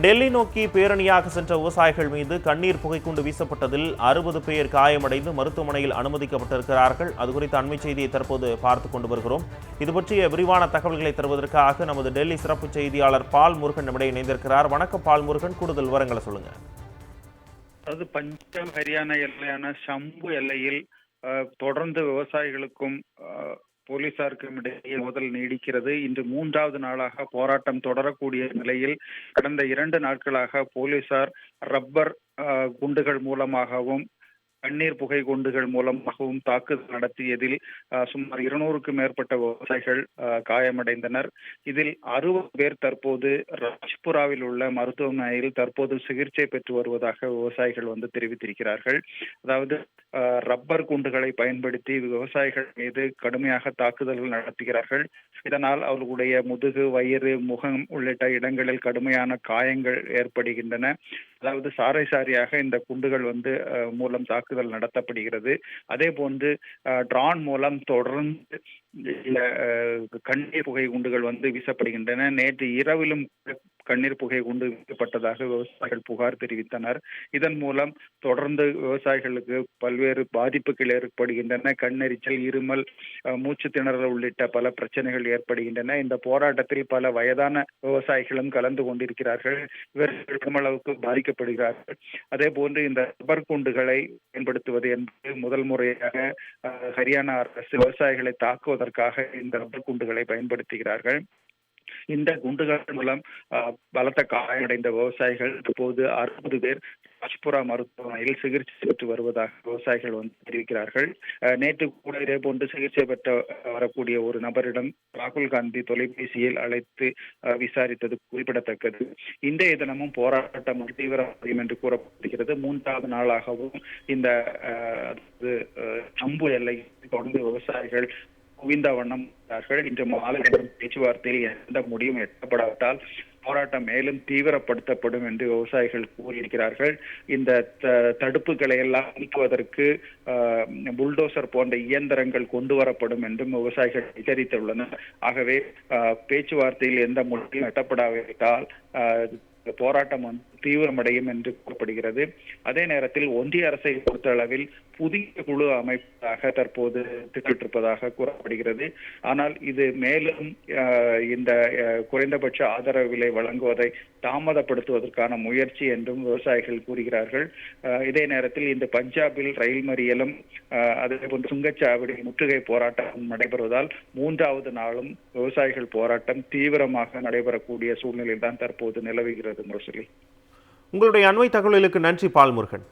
டெல்லி நோக்கி பேரணியாக சென்ற விவசாயிகள் மீது கண்ணீர் புகைக்குண்டு வீசப்பட்டதில் அறுபது பேர் காயமடைந்து மருத்துவமனையில் அனுமதிக்கப்பட்டிருக்கிறார்கள். அது குறித்த அண்மை செய்தியை தற்போது பார்த்து கொண்டு வருகிறோம். இது பற்றிய விரிவான தகவல்களை தருவதற்காக நமது டெல்லி சிறப்பு செய்தியாளர் பால் முருகன் நம்மிடையே இணைந்திருக்கிறார். வணக்கம் பால் முருகன். கூடுதல் விவரங்களை சொல்லுங்க. அதாவது பஞ்சாப் ஹரியானா எல்லையான சம்பு எல்லையில் தொடர்ந்து விவசாயிகளுக்கும் போலீசாருக்கும் இடையே மோதல் நீடிக்கிறது. இன்று மூன்றாவது நாளாக போராட்டம் தொடரக்கூடிய நிலையில் கடந்த இரண்டு நாட்களாக போலீசார் ரப்பர் குண்டுகள் மூலமாகவும் கண்ணீர் புகை குண்டுகள் மூலமாகவும் தாக்குதல் நடத்தியதில் சுமார் இருநூறுக்கும் மேற்பட்ட விவசாயிகள் காயமடைந்தனர். இதில் அறுபது பேர் தற்போது ராஜ்புராவில் உள்ள மருத்துவமனையில் தற்போது சிகிச்சை பெற்று வருவதாக விவசாயிகள் வந்து தெரிவித்திருக்கிறார்கள். அதாவது ரப்பர் குண்டுகளை பயன்படுத்தி விவசாயிகள் மீது கடுமையாக தாக்குதல்கள் நடத்துகிறார்கள். இதனால் அவர்களுடைய முதுகு வயிறு முகம் உள்ளிட்ட இடங்களில் கடுமையான காயங்கள் ஏற்படுகின்றன. அதாவது சாறை சாரியாக இந்த குண்டுகள் வந்து அஹ், மூலம் தாக்குதல் நடத்தப்படுகிறது. அதே போன்று ட்ரான் மூலம் தொடர்ந்து கண்ணீர் புகை குண்டுகள் வந்து வீசப்படுகின்றன. நேற்று இரவிலும் கண்ணீர் புகை குண்டு வீசப்பட்டதாக விவசாயிகள் புகார் தெரிவித்தனர். இதன் மூலம் தொடர்ந்து விவசாயிகளுக்கு பல்வேறு பாதிப்புகள் ஏற்படுகின்றன. கண்ணெரிச்சல் இருமல் மூச்சு திணறல் உள்ளிட்ட பல பிரச்சனைகள் ஏற்படுகின்றன. இந்த போராட்டத்தில் பல வயதான விவசாயிகளும் கலந்து கொண்டிருக்கிறார்கள். இவர்கள் பெருமளவுக்கு பாதிக்கப்படுகிறார்கள். அதே போன்று இந்த ரப்பர் குண்டுகளை பயன்படுத்துவது என்பது முதல் முறையாக அஹ், ஹரியானா அரசு விவசாயிகளை தாக்குவதற்காக இந்த ரப்பர் குண்டுகளை பயன்படுத்துகிறார்கள். இந்த குண்டுகள் மூலம் பலத்த காயமடைந்த விவசாயிகள் இப்போது அறுபது பேர் ராஜ்புரா மருத்துவமனையில் சிகிச்சை பெற்று வருவதாக விவசாயிகள் வந்து தெரிவிக்கிறார்கள். நேற்று கூட இதே போன்று சிகிச்சை பெற்ற வரக்கூடிய ஒரு நபரிடம் ராகுல் காந்தி தொலைபேசியில் அழைத்து அஹ், விசாரித்தது குறிப்பிடத்தக்கது. இன்றைய தினமும் போராட்டம் தீவிரமடையும் என்று கூறப்படுகிறது. மூன்றாவது நாளாகவும் இந்த அஹ், அதாவது எல்லை தொடர்ந்து விவசாயிகள் குவிந்த வண்ணம் இன்று மாலை பேச்சுவார்த்தையில் எந்த முடிவும் எட்டப்படாவிட்டால் போராட்டம் மேலும் தீவிரப்படுத்தப்படும் என்று விவசாயிகள் கூறியிருக்கிறார்கள். இந்த தடுப்புகளை எல்லாம் நீக்குவதற்கு ஆஹ், புல்டோசர் போன்ற இயந்திரங்கள் கொண்டு வரப்படும் என்றும் விவசாயிகள் எச்சரித்துள்ளனர். ஆகவே ஆஹ், பேச்சுவார்த்தையில் எந்த முடிவும் எட்டப்படாவிட்டால் ஆஹ், போராட்டம் வந்து தீவிரமடையும் என்று கூறப்படுகிறது. அதே நேரத்தில் ஒன்றிய அரசை பொறுத்தளவில் புதிய குழு அமைப்பதாக தற்போது திட்டமிட்டிருப்பதாக கூறப்படுகிறது. ஆனால் இது மேலும் இந்த குறைந்தபட்ச ஆதரவு விலை வழங்குவதை தாமதப்படுத்துவதற்கான முயற்சி என்றும் விவசாயிகள் கூறுகிறார்கள். இதே நேரத்தில் இந்த பஞ்சாபில் ரயில் மறியலும் அதே போன்று சுங்கச்சாவடி முற்றுகை போராட்டம் நடைபெறுவதால் மூன்றாவது நாளும் விவசாயிகள் போராட்டம் தீவிரமாக நடைபெறக்கூடிய சூழ்நிலை தான் தற்போது நிலவுகிறது முரசொலி. உங்களுடைய அண்மை தகவல்களுக்கு நன்றி பால்முருகன்